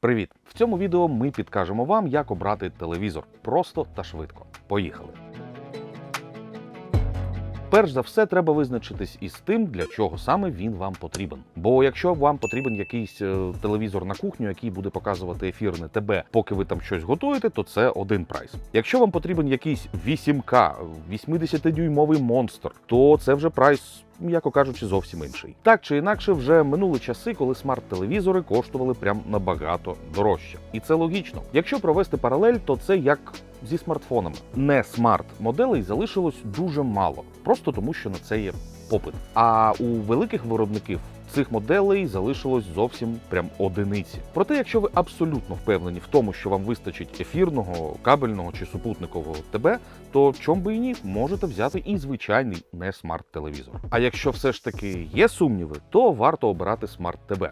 Привіт! В цьому відео ми підкажемо вам, як обрати телевізор просто та швидко. Поїхали! Перш за все, треба визначитись із тим, для чого саме він вам потрібен. Бо якщо вам потрібен якийсь е, телевізор на кухню, який буде показувати ефірне ТБ, поки ви там щось готуєте, то це один прайс. Якщо вам потрібен якийсь 8К, 80-дюймовий монстр, то це вже прайс. М'яко кажучи, зовсім інший. Так чи інакше, вже минули часи, коли смарт-телевізори коштували прям набагато дорожче. І це логічно. Якщо провести паралель, то це як зі смартфонами. Не смарт-моделей залишилось дуже мало, просто тому що на це є попит. А у великих виробників цих моделей залишилось зовсім прям одиниці. Проте, якщо ви абсолютно впевнені в тому, що вам вистачить ефірного, кабельного чи супутникового ТБ, то чом би і ні, можете взяти і звичайний не смарт-телевізор. А якщо все ж таки є сумніви, то варто обирати смарт-ТБ.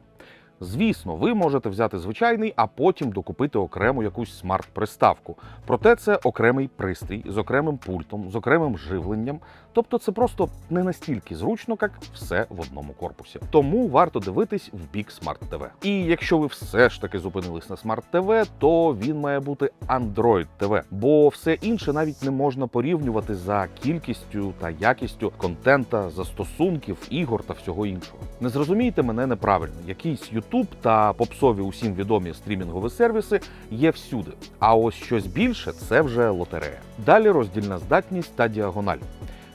Звісно, ви можете взяти звичайний, а потім докупити окрему якусь смарт-приставку. Проте це окремий пристрій з окремим пультом, з окремим живленням. Тобто це просто не настільки зручно, як все в одному корпусі. Тому варто дивитись в бік Smart TV. І якщо ви все ж таки зупинились на Smart TV, то він має бути Android TV, бо все інше навіть не можна порівнювати за кількістю та якістю контента, застосунків, ігор та всього іншого. Не зрозумійте мене неправильно, якийсь YouTube та попсові усім відомі стрімінгові сервіси є всюди. А ось щось більше це вже лотерея. Далі роздільна здатність та діагональ.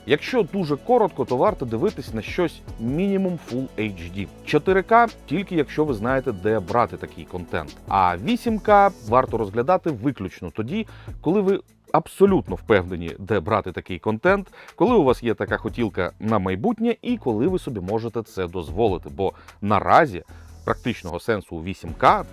Якщо дуже коротко, то варто дивитись на щось мінімум Full HD. 4К тільки якщо ви знаєте, де брати такий контент. А 8К варто розглядати виключно тоді, коли ви абсолютно впевнені, де брати такий контент, коли у вас є така хотілка на майбутнє, і коли ви собі можете це дозволити. Бо наразі практичного сенсу у 8К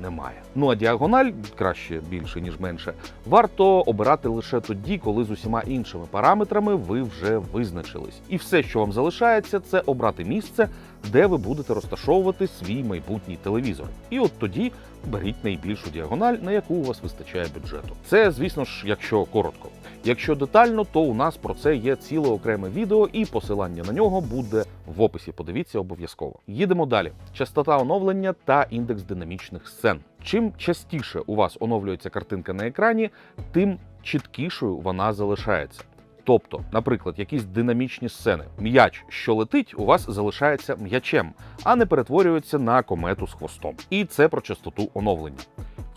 немає. Ну а діагональ краще більше ніж менше. Варто обирати лише тоді, коли з усіма іншими параметрами ви вже визначились. І все, що вам залишається, це обрати місце, де ви будете розташовувати свій майбутній телевізор. І от тоді беріть найбільшу діагональ, на яку у вас вистачає бюджету. Це, звісно ж, якщо коротко. Якщо детально, то у нас про це є ціле окреме відео, і посилання на нього буде в описі. Подивіться обов'язково. Їдемо далі. Частота оновлення та індекс динамічних сцен. Чим частіше у вас оновлюється картинка на екрані, тим чіткішою вона залишається. Тобто, наприклад, якісь динамічні сцени. М'яч, що летить, у вас залишається м'ячем, а не перетворюється на комету з хвостом. І це про частоту оновлення.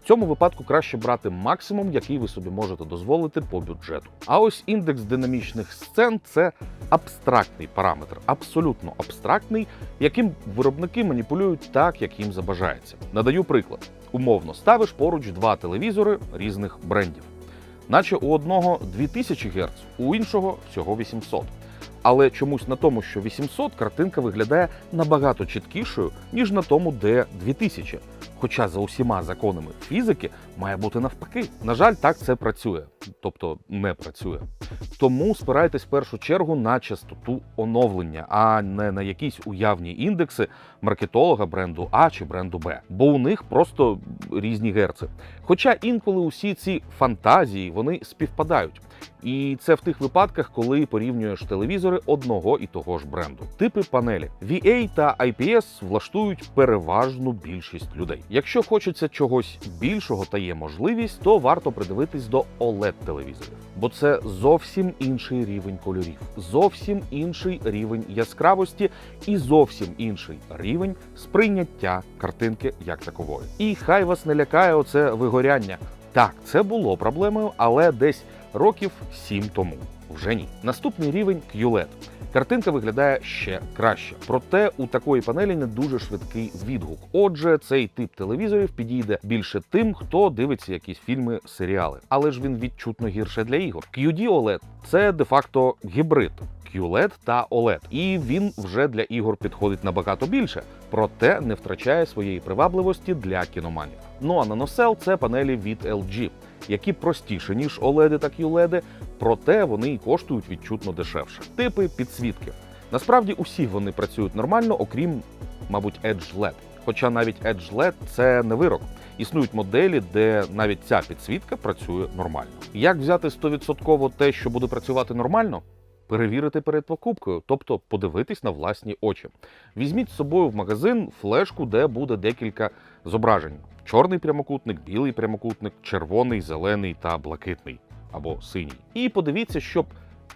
В цьому випадку краще брати максимум, який ви собі можете дозволити по бюджету. А ось індекс динамічних сцен це абстрактний параметр, абсолютно абстрактний, яким виробники маніпулюють так, як їм забажається. Надаю приклад: умовно ставиш поруч два телевізори різних брендів. Наче у одного 2000 Гц, у іншого всього 800. Але чомусь на тому, що 800 картинка виглядає набагато чіткішою, ніж на тому, де 2000. Хоча за усіма законами фізики має бути навпаки. На жаль, так це працює, тобто не працює. Тому спирайтесь в першу чергу на частоту оновлення, а не на якісь уявні індекси маркетолога бренду А чи бренду Б. Бо у них просто різні герци. Хоча інколи усі ці фантазії вони співпадають. І це в тих випадках, коли порівнюєш телевізори одного і того ж бренду. Типи панелі VA та IPS влаштують переважну більшість людей. Якщо хочеться чогось більшого та є можливість, то варто придивитись до oled телевізорів, бо це зовсім інший рівень кольорів, зовсім інший рівень яскравості і зовсім інший рівень сприйняття картинки як такової. І хай вас не лякає оце вигоряння. Так, це було проблемою, але десь років сім тому. Вже ні. Наступний рівень QLED. Картинка виглядає ще краще, проте у такої панелі не дуже швидкий відгук. Отже, цей тип телевізорів підійде більше тим, хто дивиться якісь фільми, серіали. Але ж він відчутно гірше для ігор. QD OLED – це де-факто гібрид. QLED та OLED. І він вже для ігор підходить набагато більше, проте не втрачає своєї привабливості для кіноманів. Ну а NanoCell – це панелі від LG, які простіші, ніж OLED та QLED, проте вони і коштують відчутно дешевше. Типи підсвітки. Насправді усі вони працюють нормально, окрім, мабуть, Edge LED. Хоча навіть Edge LED – це не вирок. Існують моделі, де навіть ця підсвітка працює нормально. Як взяти 100% те, що буде працювати нормально? Перевірити перед покупкою, тобто подивитись на власні очі. Візьміть з собою в магазин флешку, де буде декілька зображень. чорний прямокутник, білий прямокутник, червоний, зелений та блакитний або синій. І подивіться, щоб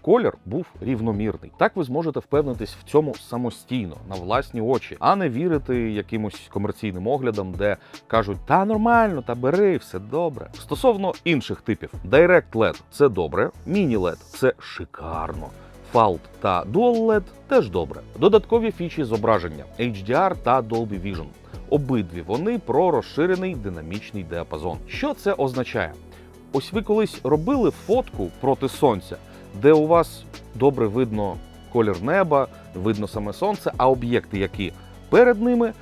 колір був рівномірний. Так ви зможете впевнитись в цьому самостійно на власні очі, а не вірити якимось комерційним оглядам, де кажуть, та нормально, та бери, все добре. Стосовно інших типів, Direct LED – це добре, Mini LED – це шикарно. Falt та Dual LED теж добре. Додаткові фічі зображення HDR та Dolby Vision. Обидві вони про розширений динамічний діапазон. Що це означає? Ось ви колись робили фотку проти сонця, де у вас добре видно колір неба, видно саме сонце, а об'єкти, які перед ними,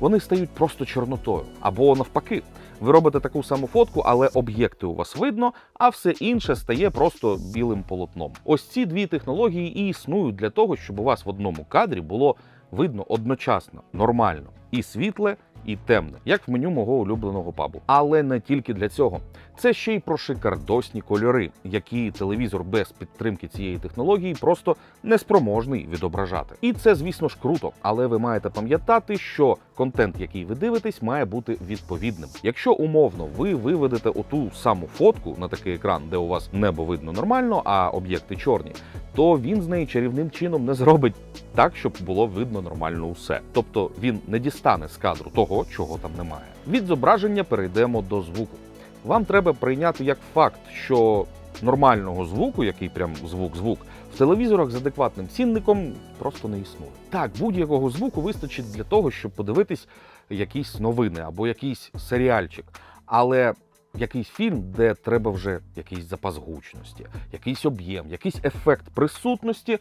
вони стають просто чорнотою. Або навпаки, ви робите таку саму фотку, але об'єкти у вас видно, а все інше стає просто білим полотном. Ось ці дві технології і існують для того, щоб у вас в одному кадрі було видно одночасно, нормально і світле, і темне, як в меню мого улюбленого пабу. Але не тільки для цього. Це ще й про шикардосні кольори, які телевізор без підтримки цієї технології просто неспроможний відображати. І це, звісно ж, круто, але ви маєте пам'ятати, що контент, який ви дивитесь, має бути відповідним. Якщо умовно ви виведете оту саму фотку на такий екран, де у вас небо видно нормально, а об'єкти чорні, то він з неї чарівним чином не зробить так, щоб було видно нормально усе. Тобто він не дістане з кадру того, чого там немає. Від зображення перейдемо до звуку. Вам треба прийняти як факт, що нормального звуку, який прям звук-звук, в телевізорах з адекватним цінником просто не існує. Так, будь-якого звуку вистачить для того, щоб подивитись якісь новини або якийсь серіальчик. Але якийсь фільм, де треба вже якийсь запас гучності, якийсь об'єм, якийсь ефект присутності,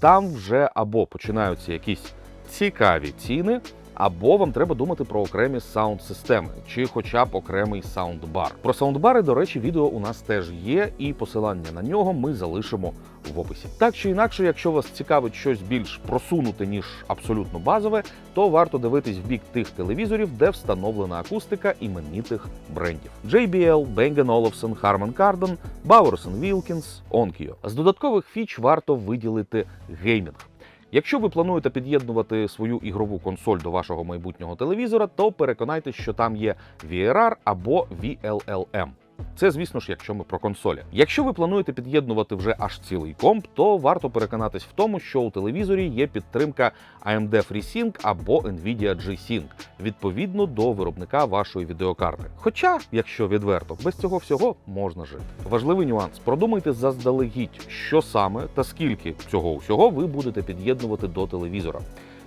там вже або починаються якісь цікаві ціни, або вам треба думати про окремі саунд-системи, чи хоча б окремий саундбар. Про саундбари, до речі, відео у нас теж є, і посилання на нього ми залишимо в описі. Так чи інакше, якщо вас цікавить щось більш просунуте, ніж абсолютно базове, то варто дивитись в бік тих телевізорів, де встановлена акустика іменитих брендів: JBL, Bang Olufsen, Harman Kardon, Bowers Wilkins, Onkyo. З додаткових фіч варто виділити геймінг. Якщо ви плануєте під'єднувати свою ігрову консоль до вашого майбутнього телевізора, то переконайтесь, що там є VRR або VLLM. Це, звісно ж, якщо ми про консолі. Якщо ви плануєте під'єднувати вже аж цілий комп, то варто переконатись в тому, що у телевізорі є підтримка AMD FreeSync або Nvidia G-Sync, відповідно до виробника вашої відеокарти. Хоча, якщо відверто, без цього всього можна жити. Важливий нюанс: продумайте заздалегідь, що саме та скільки цього усього ви будете під'єднувати до телевізора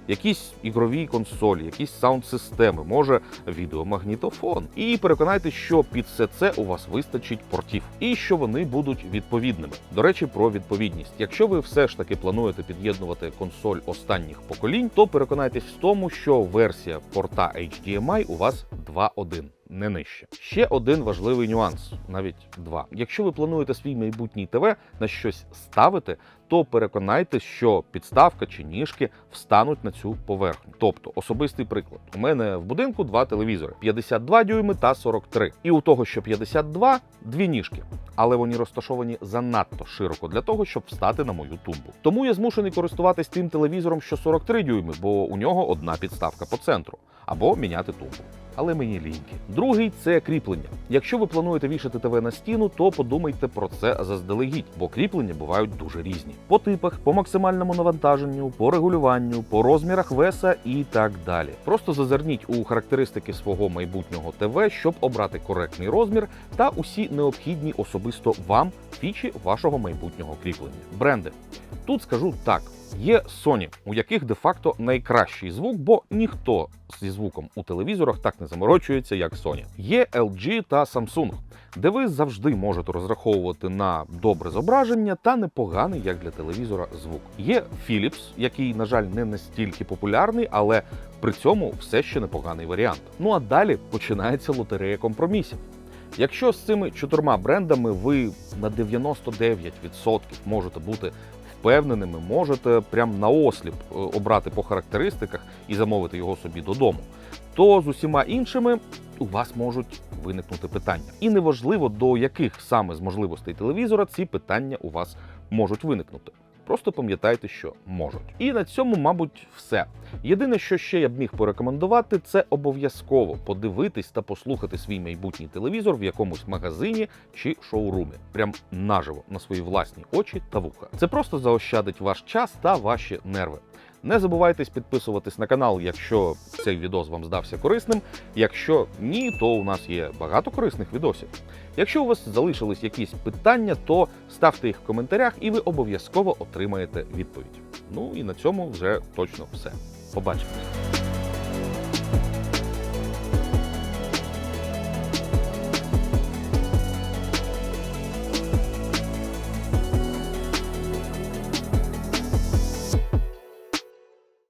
якісь ігрові консолі, якісь саунд-системи, може відеомагнітофон. І переконайтеся, що під все це у вас вистачить портів і що вони будуть відповідними. До речі, про відповідність. Якщо ви все ж таки плануєте під'єднувати консоль останніх поколінь, то переконайтесь в тому, що версія порта HDMI у вас 2.1 не нижче. Ще один важливий нюанс, навіть два. Якщо ви плануєте свій майбутній ТВ на щось ставити, то переконайтесь, що підставка чи ніжки встануть на цю поверхню. Тобто, особистий приклад: у мене в будинку два телевізори: 52 дюйми та 43. І у того, що 52 – дві ніжки. Але вони розташовані занадто широко для того, щоб встати на мою тумбу. Тому я змушений користуватись тим телевізором, що 43 дюйми, бо у нього одна підставка по центру, або міняти тумбу але мені ліньки. Другий це кріплення. Якщо ви плануєте вішати ТВ на стіну, то подумайте про це заздалегідь, бо кріплення бувають дуже різні. По типах, по максимальному навантаженню, по регулюванню, по розмірах веса і так далі. Просто зазирніть у характеристики свого майбутнього ТВ, щоб обрати коректний розмір та усі необхідні особисто вам фічі вашого майбутнього кріплення. Бренди. Тут скажу так: є Sony, у яких де-факто найкращий звук, бо ніхто зі звуком у телевізорах так не заморочується, як Sony. Є LG та Samsung, де ви завжди можете розраховувати на добре зображення та непоганий, як для телевізора, звук. Є Philips, який, на жаль, не настільки популярний, але при цьому все ще непоганий варіант. Ну а далі починається лотерея компромісів. Якщо з цими чотирма брендами ви на 99% можете бути впевненими, можете прям наосліп е, обрати по характеристиках і замовити його собі додому, то з усіма іншими у вас можуть виникнути питання. І неважливо, до яких саме з можливостей телевізора ці питання у вас можуть виникнути. Просто пам'ятайте, що можуть. І на цьому, мабуть, все. Єдине, що ще я б міг порекомендувати, це обов'язково подивитись та послухати свій майбутній телевізор в якомусь магазині чи шоурумі, прям наживо на свої власні очі та вуха. Це просто заощадить ваш час та ваші нерви. Не забувайтесь підписуватись на канал, якщо цей відос вам здався корисним. Якщо ні, то у нас є багато корисних відосів. Якщо у вас залишились якісь питання, то ставте їх в коментарях, і ви обов'язково отримаєте відповідь. Ну і на цьому вже точно все. Побачимось.